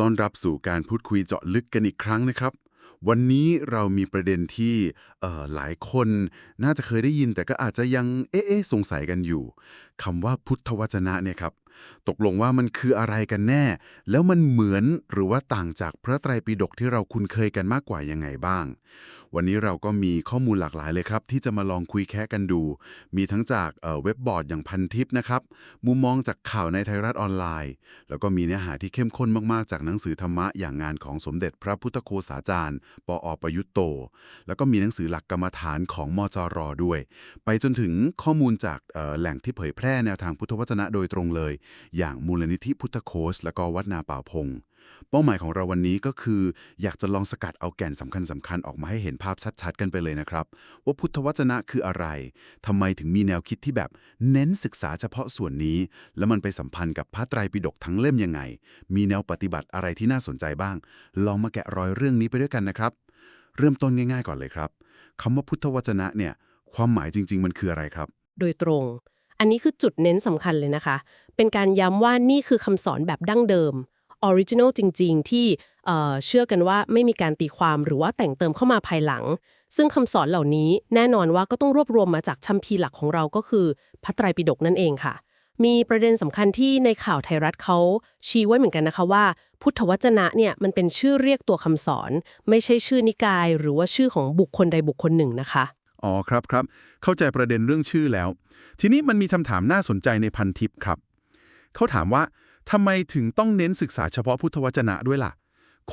ต้อนรับสู่การพูดคุยเจาะลึกกันอีกครั้งนะครับ วันนี้เรามีประเด็นที่เอ่อหลายคนน่าจะเคยได้ยินแต่ก็อาจจะยังเอ๊ะเอ๊ะสงสัยกันอยู่คำว่าพุทธวจนะเนี่ยครับ ตกลงว่ามันคืออะไรกันแน่ แล้วมันเหมือนหรือว่าต่างจากพระไตรปิฎกที่เราคุ้นเคยกันมากกว่ายังไงบ้าง วันนี้เราก็มีข้อมูลหลากหลายเลยครับ ที่จะมาลองคุยแค่กันดู มีทั้งจากเอ่อเว็บบอร์ดอย่างพันทิปนะครับมุมมองจากข่าวในไทยรัฐออนไลน์ แล้วก็มีเนื้อหาที่เข้มข้นมากๆ จากหนังสือธรรมะอย่างงานของสมเด็จพระพุทธโฆษาจารย์ ปออประยุตโต แล้วก็มีหนังสือหลักกรรมฐานของมจรด้วย ไปจนถึงข้อมูลจากแหล่งที่เผยแพร่แนวทางพุทธวจนะโดยตรงเลยอย่างมูลนิธิพุทธโคสและก็วัดนาป่าพง เป้าหมายของเราวันนี้ก็คือ อยากจะลองสกัดเอาแก่นสำคัญสำคัญออกมาให้เห็นภาพชัดๆ กันไปเลยนะครับ ว่าพุทธวจนะคืออะไรทำไมถึงมีแนวคิดที่แบบเน้นศึกษาเฉพาะส่วนนี้ แล้วมันไปสัมพันธ์กับพระไตรปิฎกทั้งเล่มยังไง มีแนวปฏิบัติอะไรที่น่าสนใจบ้าง ลองมาแกะรอยเรื่องนี้ไปด้วยกันนะครับ เริ่มต้นง่าย ๆ ก่อนเลยครับคำว่าพุทธวจนะเนี่ยความหมายจริง ๆ มันคืออะไรครับ โดยตรง อันนี้คือจุดเน้นสำคัญเลยนะคะ เป็นการย้ำว่านี่คือคำสอนแบบดั้งเดิมออริจิน l ลจริง ๆ ที่เชื่อกันว่าไม่มีการตีความหรือว่าแต่งเติมเข้ามาภายหลัง ซึ่งคำสอนเหล่านี้แน่นอนว่าก็ต้องรวบรวมมาจากคัมภีหลักของเราก็คือพระไตรปิฎกนั่นเองค่ะ มีประเด็นสำคัญที่ในข่าวไทยรัฐเขาชี้ไว้เหมือนกันนะคะว่า พุทธวจนะเนี่ยมันเป็นชื่อเรียกตัวคำสอน ไม่ใช่ชื่อนิกาย หรือว่าชื่อของบุคคลใดบุคคลหนึ่งนะคะ อ๋อครับครับเข้าใจประเด็นเรื่องชื่อแล้ว ทีนี้มันมีคำถามน่าสนใจในพันทิปครับ เขาถามว่าทำไมถึงต้องเน้นศึกษาเฉพาะพุทธวจนะด้วยล่ะ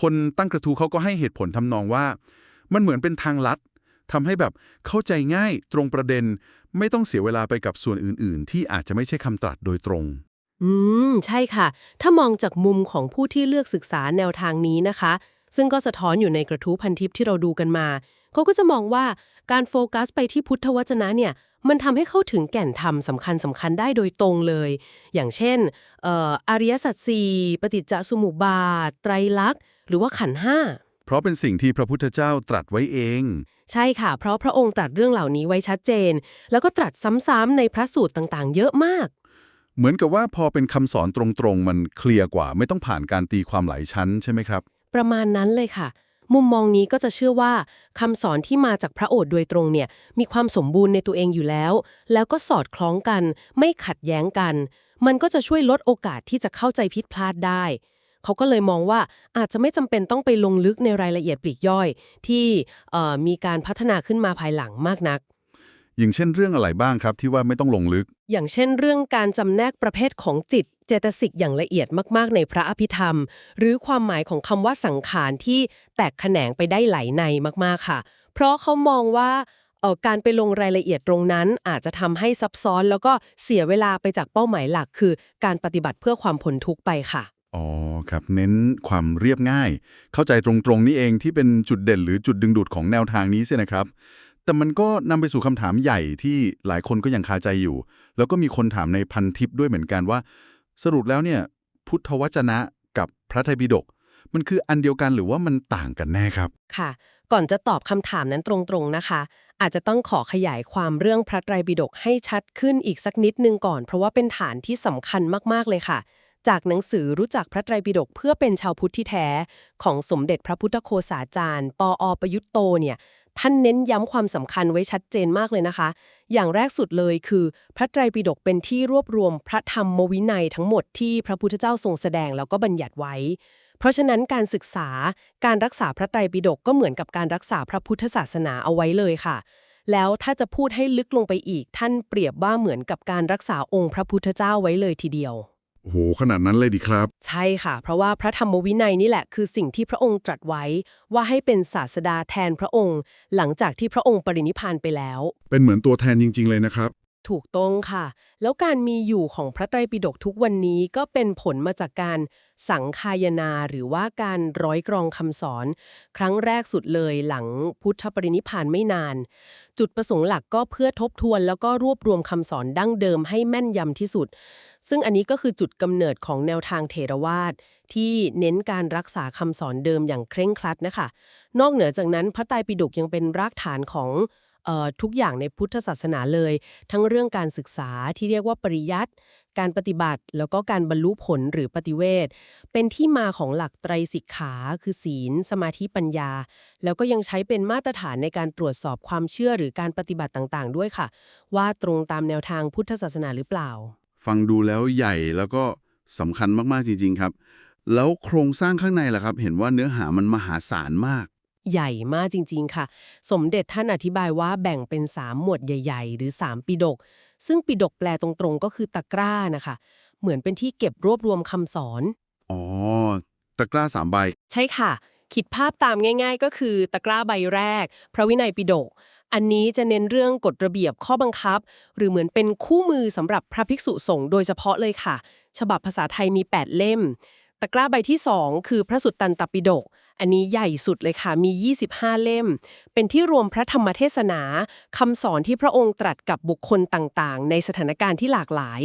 คนตั้งกระทู้เขาก็ให้เหตุผลทำนองว่า มันเหมือนเป็นทางลัดทำให้แบบเข้าใจง่ายตรงประเด็น ไม่ต้องเสียเวลาไปกับส่วนอื่น ๆ ที่อาจจะไม่ใช่คำตรัสโดยตรง อืม ใช่ค่ะ ถ้ามองจากมุมของผู้ที่เลือกศึกษาแนวทางนี้นะคะ ซึ่งก็สะท้อนอยู่ในกระทู้พันทิปที่เราดูกันมา เขาก็จะมองว่าการโฟกัสไปที่พุทธวจนะเนี่ยมันทำให้เข้าถึงแก่นธรรมสำคัญสำคัญได้โดยตรงเลย อย่างเช่นเอ่ออริยสัจสี่ปฏิจจสมุปบาท ไตรลักษณ์ หรือว่าขันธ์ห้า เพราะเป็นสิ่งที่พระพุทธเจ้าตรัสไว้เอง ใช่ค่ะ เพราะพระองค์ตรัสเรื่องเหล่านี้ไว้ชัดเจน แล้วก็ตรัสซ้ำๆในพระสูตรต่างๆ เยอะมาก เหมือนกับว่าพอเป็นคำสอนตรงๆ มันเคลียร์กว่า ไม่ต้องผ่านการตีความหลายชั้นใช่ไหมครับ ประมาณนั้นเลยค่ะ มุมมองนี้ก็จะเชื่อว่าคำสอนที่มาจากพระโอษฐ์โดยตรงเนี่ยมีความสมบูรณ์ในตัวเองอยู่แล้ว แล้วก็สอดคล้องกัน ไม่ขัดแย้งกัน มันก็จะช่วยลดโอกาสที่จะเข้าใจผิดพลาดได้ เขาก็เลยมองว่าอาจจะไม่จำเป็นต้องไปลงลึกในรายละเอียดปลีกย่อย ที่เอ่อมีการพัฒนาขึ้นมาภายหลังมากนักอย่างเช่นเรื่องอะไรบ้างครับที่ว่าไม่ต้องลงลึก อย่างเช่นเรื่องการจำแนกประเภทของจิต เจตสิกอย่างละเอียดมากๆ ในพระอภิธรรม หรือความหมายของคำว่าสังขารที่แตกแขนงไปได้หลายในมากๆค่ะ เพราะเขามองว่าเอ่อการไปลงรายละเอียดตรงนั้นอาจจะทำให้ซับซ้อนแล้วก็เสียเวลาไปจากเป้าหมายหลัก คือการปฏิบัติเพื่อความพ้นทุกข์ไปค่ะ อ๋อครับ เน้นความเรียบง่าย เข้าใจตรงๆนี่เองที่เป็นจุดเด่นหรือจุดดึงดูดของแนวทางนี้ใช่นะครับ แต่มันก็นำไปสู่คำถามใหญ่ที่หลายคนก็ยังคาใจอยู่ แล้วก็มีคนถามในพันทิปด้วยเหมือนกันว่า สรุปแล้วเนี่ยพุทธวจนะกับพระไตรปิฎกมันคืออันเดียวกันหรือว่ามันต่างกันแน่ครับ ค่ะ ก่อนจะตอบคำถามนั้นตรงๆนะคะ อาจจะต้องขอขยายความเรื่องพระไตรปิฎกให้ชัดขึ้นอีกสักนิดนึงก่อน เพราะว่าเป็นฐานที่สำคัญมากๆเลยค่ะ จากหนังสือรู้จักพระไตรปิฎกเพื่อเป็นชาวพุทธที่แท้ ของสมเด็จพระพุทธโฆษาจารย์ ปออประยุตโตเนี่ย ท่านเน้นย้ำความสำคัญไว้ชัดเจนมากเลยนะคะ อย่างแรกสุดเลยคือ พระไตรปิฎกเป็นที่รวบรวมพระธรรมวินัยทั้งหมดที่พระพุทธเจ้าทรงแสดงแล้วก็บัญญัติไว้ เพราะฉะนั้นการศึกษาการรักษาพระไตรปิฎกก็เหมือนกับการรักษาพระพุทธศาสนาเอาไว้เลยค่ะ แล้วถ้าจะพูดให้ลึกลงไปอีก ท่านเปรียบว่าเหมือนกับการรักษาองค์พระพุทธเจ้าไว้เลยทีเดียว โอ้โหขนาดนั้นเลยดีครับ ใช่ค่ะ เพราะว่าพระธรรมวินัยนี่แหละคือสิ่งที่พระองค์ตรัสไว้ว่าให้เป็นศาสดาแทนพระองค์ หลังจากที่พระองค์ปรินิพพานไปแล้ว เป็นเหมือนตัวแทนจริง ๆ เลยนะครับ ถูกต้องค่ะ แล้วการมีอยู่ของพระไตรปิฎกทุกวันนี้ก็เป็นผลมาจากการ สังคายนาหรือว่าการร้อยกรองคำสอน ครั้งแรกสุดเลยหลังพุทธปรินิพานไม่นาน จุดประสงค์หลักก็เพื่อทบทวนแล้วก็รวบรวมคำสอนดั้งเดิมให้แม่นยำที่สุด ซึ่งอันนี้ก็คือจุดกำเนิดของแนวทางเถรวาทที่เน้นการรักษาคำสอนเดิมอย่างเคร่งครัดนะคะ นอกเหนือจากนั้นพระไตรปิฎกยังเป็นรากฐานของ ทุกอย่างในพุทธศาสนาเลย ทั้งเรื่องการศึกษาที่เรียกว่าปริยัติการปฏิบัติแล้วก็การบรรลุผลหรือปฏิเวทเป็นที่มาของหลักไตรสิกขาคือศีล สมาธิปัญญา แล้วก็ยังใช้เป็นมาตรฐานในการตรวจสอบความเชื่อหรือการปฏิบัติต่างๆ ด้วยค่ะ ว่าตรงตามแนวทางพุทธศาสนาหรือเปล่า ฟังดูแล้วใหญ่แล้วก็สำคัญมากๆจริง ๆ ครับ แล้วโครงสร้างข้างในล่ะครับ เห็นว่าเนื้อหามันมหาศาลมาก ใหญ่มากจริง ๆ ค่ะ สมเด็จท่านอธิบายว่าแบ่งเป็น 3 หมวดใหญ่ ๆ หรือ 3 ปิดก ซึ่งปิดกแปลตรงๆ ก็คือตะกร้านะคะ เหมือนเป็นที่เก็บรวบรวมคำสอน อ๋อ ตะกร้าสามใบ ใช่ค่ะ คิดภาพตามง่าย ๆ ก็คือตะกร้าใบแรก พระวินัยปิฎกอันนี้จะเน้นเรื่องกฎระเบียบข้อบังคับ หรือเหมือนเป็นคู่มือสำหรับพระภิกษุสงฆ์โดยเฉพาะเลยค่ะ ฉบับภาษาไทยมี 8 เล่ม ตะกร้าใบที่ 2 คือพระสุตตันตปิฎก อันนี้ใหญ่สุดเลยค่ะ มี 25 เล่ม เป็นที่รวมพระธรรมเทศนาคำสอนที่พระองค์ตรัสกับบุคคลต่างๆ ในสถานการณ์ที่หลากหลาย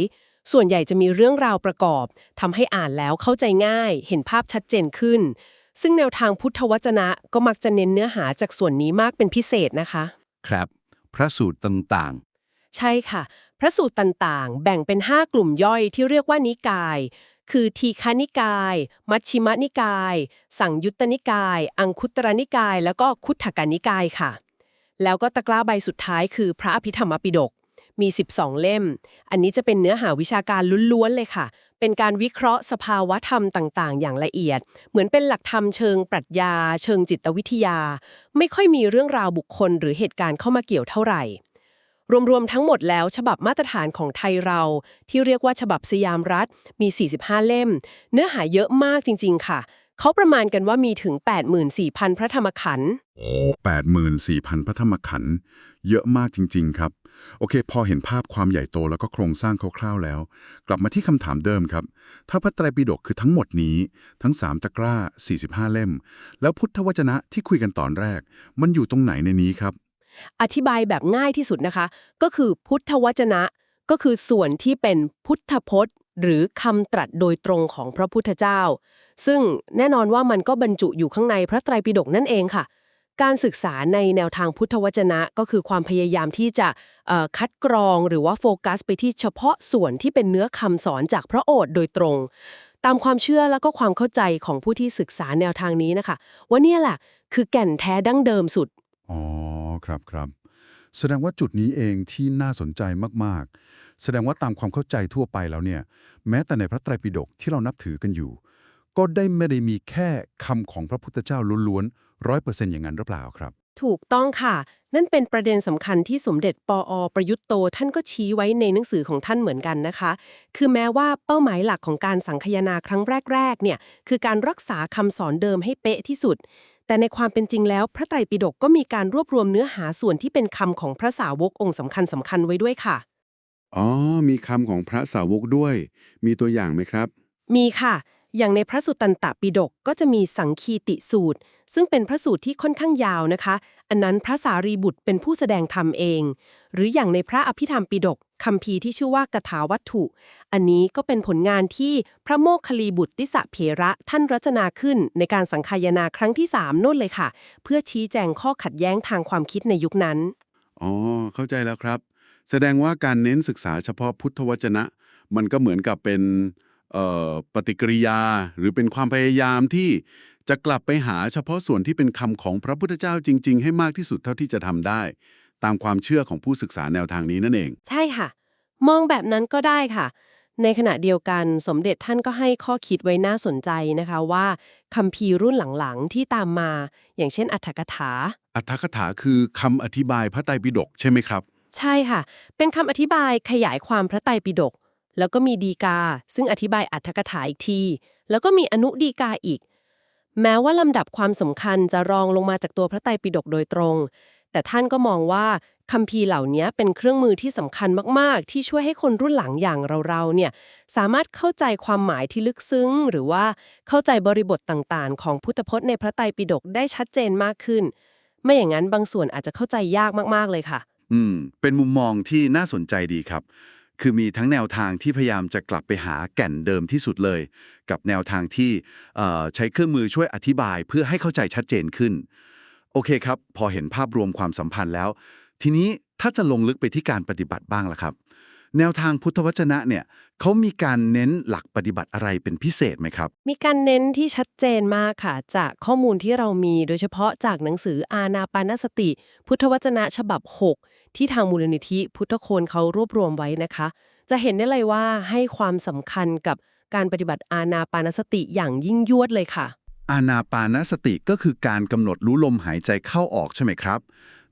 ส่วนใหญ่จะมีเรื่องราวประกอบทำให้อ่านแล้วเข้าใจง่าย เห็นภาพชัดเจนขึ้น ซึ่งแนวทางพุทธวจนะก็มักจะเน้นเนื้อหาจากส่วนนี้มากเป็นพิเศษนะคะ ครับ พระสูตรต่างใช่ค่ะ พระสูตรต่างๆ แบ่งเป็น 5 กลุ่มย่อยที่เรียกว่านิกาย คือทีฆานิกาย มัชชิมนิกาย สังยุตตนิกาย อังคุตรนิกาย แล้วก็คุถกานิกายค่ะ แล้วก็ตะกร้าใบสุดท้ายคือพระอภิธรรมปิฎกมี 12 เล่ม อันนี้จะเป็นเนื้อหาวิชาการล้วนๆเลยค่ะ เป็นการวิเคราะห์สภาวะธรรมต่างๆ อย่างละเอียด เหมือนเป็นหลักธรรมเชิงปรัชญา เชิงจิตวิทยา ไม่ค่อยมีเรื่องราวบุคคลหรือเหตุการณ์เข้ามาเกี่ยวเท่าไหร่ รวมๆทั้งหมดแล้ว ฉบับมาตรฐานของไทยเรา ที่เรียกว่าฉบับสยามรัฐมี 45 เล่ม เนื้อหาเยอะมากจริง ๆ ค่ะ เขาประมาณกันว่ามีถึง 84,000 พระธรรมขันธ์84,000 พระธรรมขันธ์เยอะมากจริง ๆ ครับ โอเค พอเห็นภาพความใหญ่โตแล้วก็โครงสร้างคร่าวๆแล้ว กลับมาที่คำถามเดิมครับ ถ้าพระไตรปิฎกคือทั้งหมดนี้ ทั้ง 3 ตะกร้า 45 เล่ม แล้วพุทธวจนะที่คุยกันตอนแรก มันอยู่ตรงไหนในนี้ครับ อธิบายแบบง่ายที่สุดนะคะ ก็คือพุทธวจนะ ก็คือส่วนที่เป็นพุทธพจน์ หรือคำตรัสโดยตรงของพระพุทธเจ้า ซึ่งแน่นอนว่ามันก็บรรจุอยู่ข้างในพระไตรปิฎกนั่นเองค่ะ การศึกษาในแนวทางพุทธวจนะ ก็คือความพยายามที่จะคัดกรองหรือว่าโฟกัส ไปที่เฉพาะส่วนที่เป็นเนื้อคำสอนจากพระโอษฐ์โดยตรงตามความเชื่อแล้วก็ความเข้าใจของผู้ที่ศึกษาแนวทางนี้นะคะ ว่าเนี่ยแหละคือแก่นแท้ดั้งเดิมสุด อ๋อ ครับครับแสดงว่าจุดนี้เองที่น่าสนใจมากๆ แสดงว่าตามความเข้าใจทั่วไปแล้วเนี่ย แม้แต่ในพระไตรปิฎกที่เรานับถือกันอยู่ ก็ได้ไม่ได้มีแค่คำของพระพุทธเจ้าล้วนๆร้อยเปอร์เซ็นต์อย่างนั้นหรือเปล่าครับ ถูกต้องค่ะ นั่นเป็นประเด็นสำคัญที่สมเด็จปออประยุทธ์โตท่านก็ชี้ไว้ในหนังสือของท่านเหมือนกันนะคะ คือแม้ว่าเป้าหมายหลักของการสังคายนาครั้งแรกๆเนี่ยคือการรักษาคำสอนเดิมให้เป๊ะที่สุด แต่ในความเป็นจริงแล้ว พระไตรปิฎกก็มีการรวบรวมเนื้อหาส่วนที่เป็นคำของพระสาวกองค์สำคัญสำคัญๆไว้ด้วยค่ะ อ๋อ มีคำของพระสาวกด้วย มีตัวอย่างไหมครับ มีค่ะ อย่างในพระสุตตันตปิฎกก็จะมีสังคีติสูตร ซึ่งเป็นพระสูตรที่ค่อนข้างยาวนะคะ อันนั้นพระสารีบุตรเป็นผู้แสดงธรรมเอง หรืออย่างในพระอภิธรรมปิฎกคำพีที่ชื่อว่ากถาวัตถุ อันนี้ก็เป็นผลงานที่พระโมคคลีบุตรติสะเพระท่านรจนาขึ้นในการสังคายนาครั้งที่3นู่นเลยค่ะ เพื่อชี้แจงข้อขัดแย้งทางความคิดในยุคนั้น อ๋อ เข้าใจแล้วครับ แสดงว่าการเน้นศึกษาเฉพาะพุทธวจนะ มันก็เหมือนกับเป็น ปฏิกิริยาหรือเป็นความพยายามที่จะกลับไปหาเฉพาะส่วนที่เป็นคำของพระพุทธเจ้าจริง ๆ ให้มากที่สุดเท่าที่จะทำได้ ตามความเชื่อของผู้ศึกษาแนวทางนี้นั่นเอง ใช่ค่ะ มองแบบนั้นก็ได้ค่ะ ในขณะเดียวกันสมเด็จท่านก็ให้ข้อคิดไว้น่าสนใจนะคะว่าคำพีร์รุ่นหลังๆ ที่ตามมา อย่างเช่น อัฏฐกถา อัตถกถาคือคำอธิบายพระไตรปิฎกใช่ไหมครับ ใช่ค่ะ เป็นคำอธิบายขยายความพระไตรปิฎก แล้วก็มีดีกา ซึ่งอธิบายอัตถกถาอีกที แล้วก็มีอนุดีกาอีก แม้ว่าลำดับความสำคัญจะรองลงมาจากตัวพระไตรปิฎกโดยตรง แต่ท่านก็มองว่าคัมภีร์เหล่านี้เป็นเครื่องมือที่สำคัญมาก ๆ ที่ช่วยให้คนรุ่นหลังอย่างเราๆเนี่ยสามารถเข้าใจความหมายที่ลึกซึ้ง หรือว่าเข้าใจบริบทต่างๆ ของพุทธพจน์ในพระไตรปิฎกได้ชัดเจนมากขึ้น ไม่อย่างนั้นบางส่วนอาจจะเข้าใจยากมากๆเลยค่ะ อืม เป็นมุมมองที่น่าสนใจดีครับ คือมีทั้งแนวทางที่พยายามจะกลับไปหาแก่นเดิมที่สุดเลย กับแนวทางที่ใช้เครื่องมือช่วยอธิบายเพื่อให้เข้าใจชัดเจนขึ้น โอเคครับ พอเห็นภาพรวมความสัมพันธ์แล้ว ทีนี้ถ้าจะลงลึกไปที่การปฏิบัติบ้างล่ะครับ แนวทางพุทธวจนะเนี่ยเขามีการเน้นหลักปฏิบัติอะไรเป็นพิเศษไหมครับ มีการเน้นที่ชัดเจนมากค่ะ จากข้อมูลที่เรามีโดยเฉพาะจากหนังสืออาณาปานสติ พุทธวจนะฉบับ 6 ที่ทางมูลนิธิพุทธโคนเขารวบรวมไว้นะคะ จะเห็นได้เลยว่าให้ความสำคัญกับการปฏิบัติอาณาปานสติอย่างยิ่งยวดเลยค่ะ อานาปานสติก็คือการกำหนดรู้ลมหายใจเข้าออกใช่ไหมครับ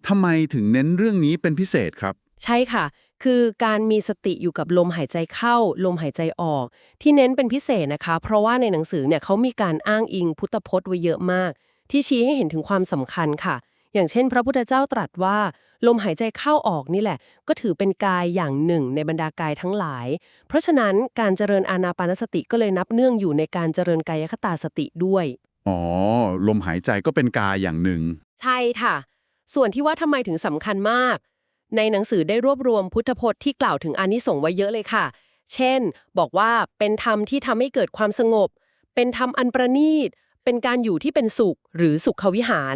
ทำไมถึงเน้นเรื่องนี้เป็นพิเศษครับ ใช่ค่ะ คือการมีสติอยู่กับลมหายใจเข้า ลมหายใจออก ที่เน้นเป็นพิเศษนะคะ เพราะว่าในหนังสือเนี่ยเขามีการอ้างอิงพุทธพจน์ไว้เยอะมาก ที่ชี้ให้เห็นถึงความสำคัญค่ะ อย่างเช่น พระพุทธเจ้าตรัสว่า ลมหายใจเข้าออกนี่แหละ ก็ถือเป็นกายอย่างหนึ่งในบรรดากายทั้งหลาย เพราะฉะนั้นการเจริญอานาปานสติก็เลยนับเนื่องอยู่ในการเจริญกายคตาสติด้วยอ๋อลมหายใจก็เป็นกายอย่างหนึ่ง ใช่ค่ะ ส่วนที่ว่าทำไมถึงสำคัญมาก ในหนังสือได้รวบรวมพุทธพจน์ที่กล่าวถึงอานิสงส์ไว้เยอะเลยค่ะ เช่น บอกว่าเป็นธรรมที่ทำให้เกิดความสงบ เป็นธรรมอันประณีต เป็นการอยู่ที่เป็นสุขหรือสุขวิหาร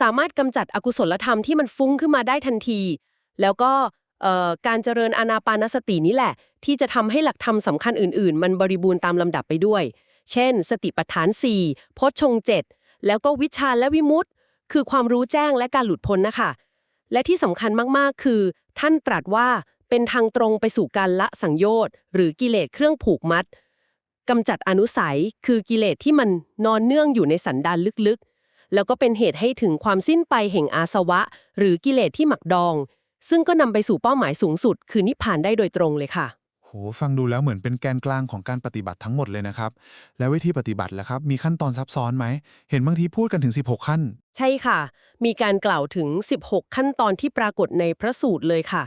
สามารถกำจัดอกุศลธรรมที่มันฟุ้งขึ้นมาได้ทันที แล้วก็การเจริญอานาปานสตินี่แหละ ที่จะทำให้หลักธรรมสำคัญอื่น ๆ มันบริบูรณ์ตามลำดับไปด้วย เช่น สติปัฏฐาน4โพชฌงเจ็ดแล้วก็วิชาและวิมุตติคือความรู้แจ้งและการหลุดพ้นนะคะ และที่สำคัญมากๆ คือ ท่านตรัสว่าเป็นทางตรงไปสู่การละสังโยชน์ หรือกิเลสเครื่องผูกมัดกำจัดอนุสัยคือกิเลสที่มันนอนเนื่องอยู่ในสันดานลึกๆ แล้วก็เป็นเหตุให้ถึงความสิ้นไปแห่งอาสวะ หรือกิเลสที่หมักดอง ซึ่งก็นำไปสู่เป้าหมายสูงสุด คือนิพพานได้โดยตรงเลยค่ะ ฟังดูแล้วเหมือนเป็นแกนกลางของการปฏิบัติทั้งหมดเลยนะครับ แล้ววิธีปฏิบัติล่ะครับ มีขั้นตอนซับซ้อนไหม เห็นบางทีพูดกันถึง 16 ขั้น ใช่ค่ะ มีการกล่าวถึง 16 ขั้นตอนที่ปรากฏในพระสูตรเลยค่ะ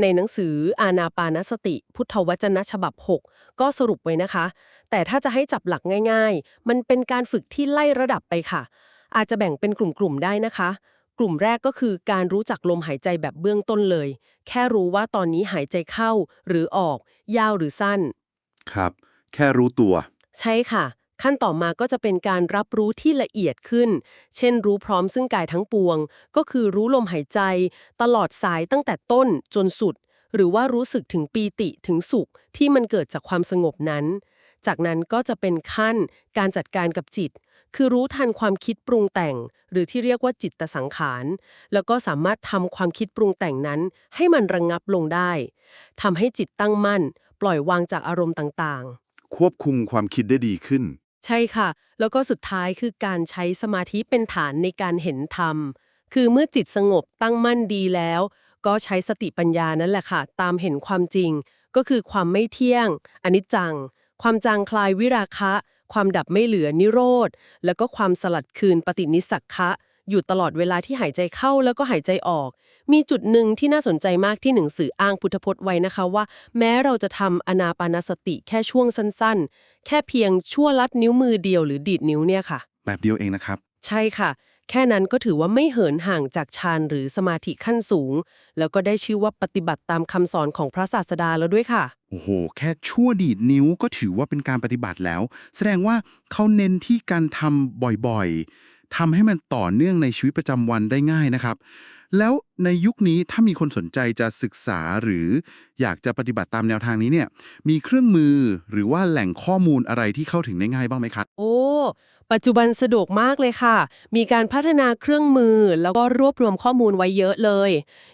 ในหนังสืออานาปานสติ พุทธวจนะฉบับ 6 ก็สรุปไว้นะคะ แต่ถ้าจะให้จับหลักง่าย ๆ มันเป็นการฝึกที่ไล่ระดับไปค่ะ อาจจะแบ่งเป็นกลุ่มๆได้นะคะ กลุ่มแรกก็คือการรู้จักลมหายใจแบบเบื้องต้นเลย แค่รู้ว่าตอนนี้หายใจเข้าหรือออก ยาวหรือสั้น ครับ แค่รู้ตัว ใช่ค่ะ ขั้นต่อมาก็จะเป็นการรับรู้ที่ละเอียดขึ้น เช่น รู้พร้อมซึ่งกายทั้งปวง ก็คือรู้ลมหายใจ ตลอดสายตั้งแต่ต้นจนสุด หรือว่ารู้สึกถึงปีติถึงสุขที่มันเกิดจากความสงบนั้น จากนั้นก็จะเป็นขั้นการจัดการกับจิต คือรู้ทันความคิดปรุงแต่ง หรือที่เรียกว่าจิตตสังขาร แล้วก็สามารถทำความคิดปรุงแต่งนั้น ให้มันระงงับลงได้ทำให้จิตตั้งมั่น ปล่อยวางจากอารมณ์ต่างๆ ควบคุมความคิดได้ดีขึ้น ใช่ค่ะ แล้วก็สุดท้ายคือการใช้สมาธิเป็นฐานในการเห็นธรรม คือเมื่อจิตสงบตั้งมั่นดีแล้ว ก็ใช้สติปัญญานั่นแหละค่ะ ตามเห็นความจริง ก็คือความไม่เที่ยง อนิจจัง ความจางคลายวิราคะ ความดับไม่เหลือนิโรธ แล้วก็ความสลัดคืนปฏินิสสักคะอยู่ตลอดเวลาที่หายใจเข้าแล้วก็หายใจออก มีจุดหนึ่งที่น่าสนใจมากที่หนังสืออ้างพุทธพจน์ไว้นะคะว่า แม้เราจะทำอนาปานสติแค่ช่วงสั้นๆ แค่เพียงชั่วลัดนิ้วมือเดียวหรือดีดนิ้วเนี่ยค่ะ แบบเดียวเองนะครับ ใช่ค่ะ แค่นั้นก็ถือว่าไม่เหินห่างจากฌานหรือสมาธิขั้นสูง แล้วก็ได้ชื่อว่าปฏิบัติตามคำสอนของพระศาสดาแล้วด้วยค่ะ โอ้โห แค่ชั่วดีดนิ้วก็ถือว่าเป็นการปฏิบัติแล้ว แสดงว่าเขาเน้นที่การทำบ่อยๆทำให้มันต่อเนื่องในชีวิตประจำวันได้ง่ายนะครับ แล้วในยุคนี้ถ้ามีคนสนใจจะศึกษาหรืออยากจะปฏิบัติตามแนวทางนี้เนี่ย มีเครื่องมือหรือว่าแหล่งข้อมูลอะไรที่เข้าถึงได้ง่ายบ้างไหมครับ โอ้ ปัจจุบันสะดวกมากเลยค่ะ มีการพัฒนาเครื่องมือ แล้วก็รวบรวมข้อมูลไว้เยอะเลย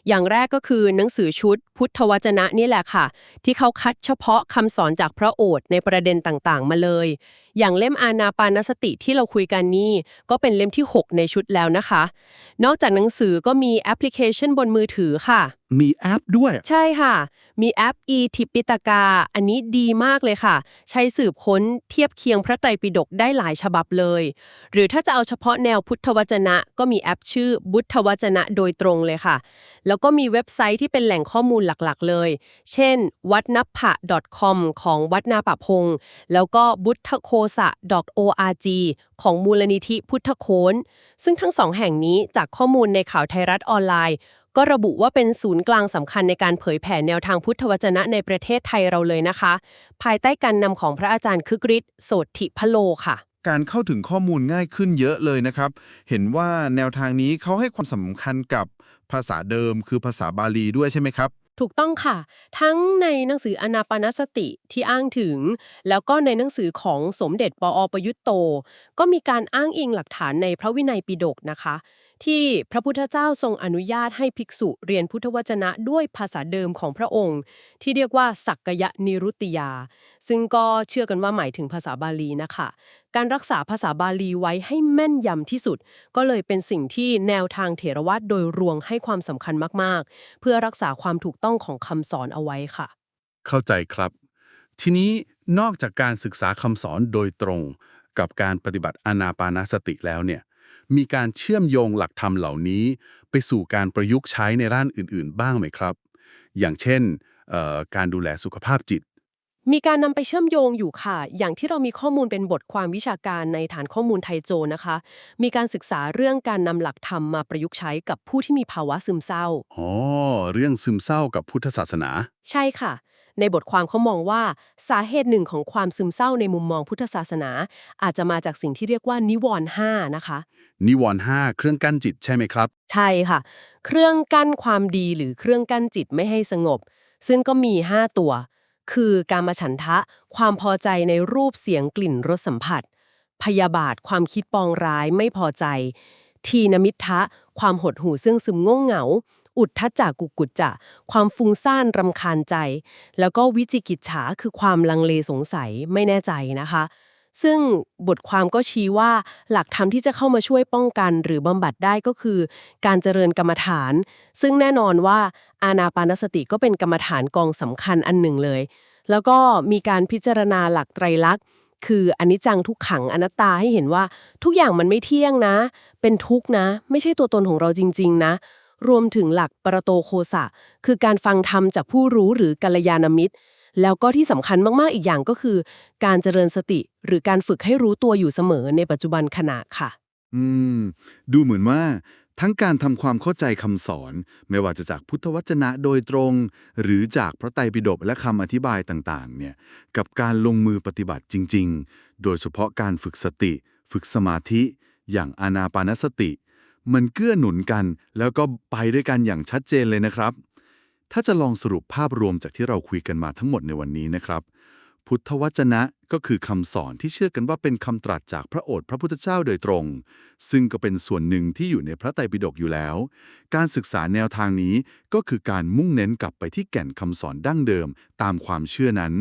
อย่างแรกก็คือหนังสือชุด พุทธวจนะนี่แหละค่ะ ที่เขาคัดเฉพาะคำสอนจากพระโอษฐ์ในประเด็นต่างๆ มาเลย อย่างเล่มอานาปานสติที่เราคุยกันนี่ ก็เป็นเล่มที่ 6 ในชุดแล้วนะคะ นอกจากหนังสือก็มีแอปพลิเคชันบนมือถือค่ะ มีแอปด้วย ใช่ค่ะ มีแอป e ทิปิตกา อันนี้ดีมากเลยค่ะ ใช้สืบค้นเทียบเคียงพระไตรปิฎกได้หลายฉบับเลย หรือถ้าจะเอาเฉพาะแนวพุทธวจนะ ก็มีแอปชื่อบุทธวจนะโดยตรงเลยค่ะ แล้วก็มีเว็บไซต์ที่เป็นแหล่งข้อมูลหลักๆ เลย เช่น วัดนภะ .com ของวัดนาปะพง แล้วก็บุทธโคสะ .org ของมูลนิธิพุทธโคนซึ่งทั้งสองแห่งนี้จากข้อมูลในข่าวไทยรัฐออนไลน์ ก็ระบุว่าเป็นศูนย์กลางสำคัญในการเผยแผ่แนวทางพุทธวจนะในประเทศไทยเราเลยนะคะ ภายใต้การนำของพระอาจารย์คึกฤทธิ์โสติพโลค่ะ การเข้าถึงข้อมูลง่ายขึ้นเยอะเลยนะครับ เห็นว่าแนวทางนี้เขาให้ความสำคัญกับภาษาเดิม คือภาษาบาลีด้วยใช่ไหมครับถูกต้องค่ะ ทั้งในหนังสืออนาปานสติที่อ้างถึง แล้วก็ในหนังสือของสมเด็จปอประยุตโต ก็มีการอ้างอิงหลักฐานในพระวินัยปิฎกนะคะ ที่พระพุทธเจ้าทรงอนุญาตให้ภิกษุเรียนพุทธวจนะด้วยภาษาเดิมของพระองค์ ที่เรียกว่าสักกยนิรุตติยา ซึ่งก็เชื่อกันว่าหมายถึงภาษาบาลีนะคะ การรักษาภาษาบาลีไว้ให้แม่นยำที่สุด ก็เลยเป็นสิ่งที่แนวทางเถรวาทโดยรวมให้ความสำคัญมากๆ เพื่อรักษาความถูกต้องของคำสอนเอาไว้ค่ะ เข้าใจครับ ทีนี้นอกจากการศึกษาคำสอนโดยตรง กับการปฏิบัติอานาปานสติแล้วเนี่ย มีการเชื่อมโยงหลักธรรมเหล่านี้ ไปสู่การประยุกต์ใช้ในด้านอื่น ๆ บ้างไหมครับ อย่างเช่นเอ่อการดูแลสุขภาพจิต มีการนำไปเชื่อมโยงอยู่ค่ะ อย่างที่เรามีข้อมูลเป็นบทความวิชาการในฐานข้อมูลไทยโจนะคะ มีการศึกษาเรื่องการนำหลักธรรมมาประยุกต์ใช้กับผู้ที่มีภาวะซึมเศร้าอ๋อเรื่องซึมเศร้ากับพุทธศาสนา ใช่ค่ะ ในบทความเขามองว่าสาเหตุหนึ่งของความซึมเศร้าในมุมมองพุทธศาสนา อาจจะมาจากสิ่งที่เรียกว่านิวรณ์ห้านะคะนิวรณ์ห้าเครื่องกั้นจิตใช่ไหมครับ ใช่ค่ะ เครื่องกั้นความดีหรือเครื่องกั้นจิตไม่ให้สงบ ซึ่งก็มี 5 ตัว คือการมาฉันทะ ความพอใจในรูปเสียงกลิ่นรสสัมผัส พยาบาทความคิดปองร้ายไม่พอใจ ทีนมิทะ ความหดหู่ซึ่งซึมง่วงเหงา อุทธจักกุกุจจะ ความฟุ้งซ่านรำคาญใจ แล้วก็วิจิกิจฉาคือความลังเลสงสัยไม่แน่ใจนะคะ ซึ่งบทความก็ชี้ว่าหลักธรรมที่จะเข้ามาช่วยป้องกันหรือบำบัดได้ก็คือ การเจริญกรรมฐาน ซึ่งแน่นอนว่าอานาปานสติก็เป็นกรรมฐานกองสำคัญอันหนึ่งเลย แล้วก็มีการพิจารณาหลักไตรลักษณ์คืออนิจจังทุกขังอนัตตาให้เห็นว่าทุกอย่างมันไม่เที่ยงนะ เป็นทุกข์นะ ไม่ใช่ตัวตนของเราจริง ๆ นะ รวมถึงหลักปรโตโคสะ คือการฟังธรรมจากผู้รู้หรือกัลยาณมิตร แล้วก็ที่สำคัญมากๆอีกอย่างก็คือ การเจริญสติหรือการฝึกให้รู้ตัวอยู่เสมอในปัจจุบันขณะค่ะ อืม ดูเหมือนว่าทั้งการทำความเข้าใจคำสอน ไม่ว่าจะจากพุทธวจนะโดยตรง หรือจากพระไตรปิฎกและคำอธิบายต่างๆ เนี่ย กับการลงมือปฏิบัติจริง ๆ โดยเฉพาะการฝึกสติ ฝึกสมาธิ อย่างอานาปานสติ มันเกื้อหนุนกัน แล้วก็ไปด้วยกันอย่างชัดเจนเลยนะครับ ถ้าจะลองสรุปภาพรวมจากที่เราคุยกันมาทั้งหมดในวันนี้นะครับ พุทธวจนะก็คือคำสอนที่เชื่อกันว่าเป็นคำตรัสจากพระโอษฐ์พระพุทธเจ้าโดยตรง ซึ่งก็เป็นส่วนหนึ่งที่อยู่ในพระไตรปิฎกอยู่แล้ว การศึกษาแนวทางนี้ก็คือการมุ่งเน้นกลับไปที่แก่นคำสอนดั้งเดิมตามความเชื่อนั้น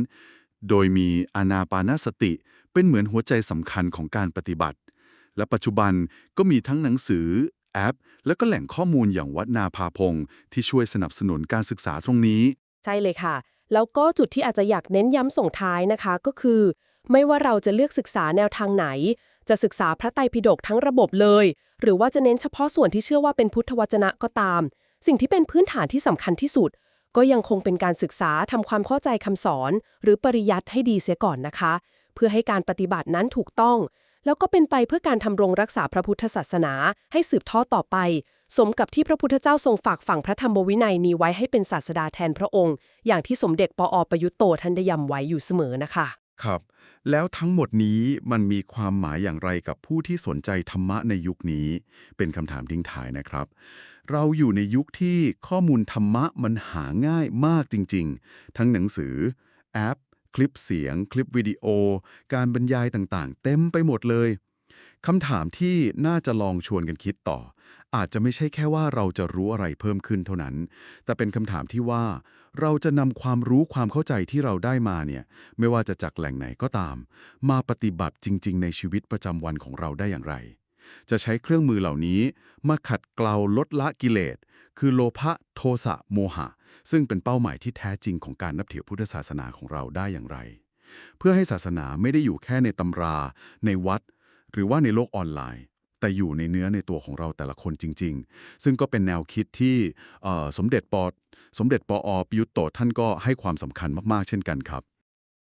โดยมีอานาปานสติเป็นเหมือนหัวใจสำคัญของการปฏิบัติ และปัจจุบันก็มีทั้งหนังสือ แอป และก็แหล่งข้อมูลอย่างวัดนาภาพงที่ช่วยสนับสนุนการศึกษาตรงนี้ ใช่เลยค่ะ แล้วก็จุดที่อาจจะอยากเน้นย้ำส่งท้ายนะคะก็คือ ไม่ว่าเราจะเลือกศึกษาแนวทางไหน จะศึกษาพระไตรปิฎกทั้งระบบเลย หรือว่าจะเน้นเฉพาะส่วนที่เชื่อว่าเป็นพุทธวจนะก็ตาม สิ่งที่เป็นพื้นฐานที่สำคัญที่สุดก็ยังคงเป็นการศึกษาทำความเข้าใจคำสอน หรือปริยัติให้ดีเสียก่อนนะคะ เพื่อให้การปฏิบัตินั้นถูกต้อง แล้วก็เป็นไปเพื่อการทำรงรักษาพระพุทธศาสนา ให้สืบทอดต่อไป สมกับที่พระพุทธเจ้าทรงฝากฝังพระธรรมวินัยนี้ไว้ให้เป็นศาสดาแทนพระองค์ อย่างที่สมเด็จปออประยุตโตท่านได้ย้ำไว้อยู่เสมอนะคะ ครับ แล้วทั้งหมดนี้มันมีความหมายอย่างไรกับผู้ที่สนใจธรรมะในยุคนี้ เป็นคำถามทิ้งท้ายนะครับ เราอยู่ในยุคที่ข้อมูลธรรมะมันหาง่ายมากจริง ๆ ทั้งหนังสือ แอป คลิปเสียง คลิปวิดีโอ การบรรยายต่างๆ เต็มไปหมดเลยคำถามที่น่าจะลองชวนกันคิดต่อ อาจจะไม่ใช่แค่ว่าเราจะรู้อะไรเพิ่มขึ้นเท่านั้น แต่เป็นคำถามที่ว่า เราจะนำความรู้ความเข้าใจที่เราได้มาเนี่ย ไม่ว่าจะจากแหล่งไหนก็ตาม มาปฏิบัติจริง ๆ ในชีวิตประจำวันของเราได้อย่างไร จะใช้เครื่องมือเหล่านี้ มาขัดเกลาลดละกิเลส คือโลภะโทสะโมหะ ซึ่งเป็นเป้าหมายที่แท้จริงของการนับถือพุทธศาสนาของเราได้อย่างไร เพื่อให้ศาสนาไม่ได้อยู่แค่ในตำรา ในวัด หรือว่าในโลกออนไลน์ แต่อยู่ในเนื้อในตัวของเราแต่ละคนจริง ๆ ซึ่งก็เป็นแนวคิดที่สมเด็จปอสมเด็จปออปยุตโตท่านก็ให้ความสำคัญมากๆ เช่นกันครับ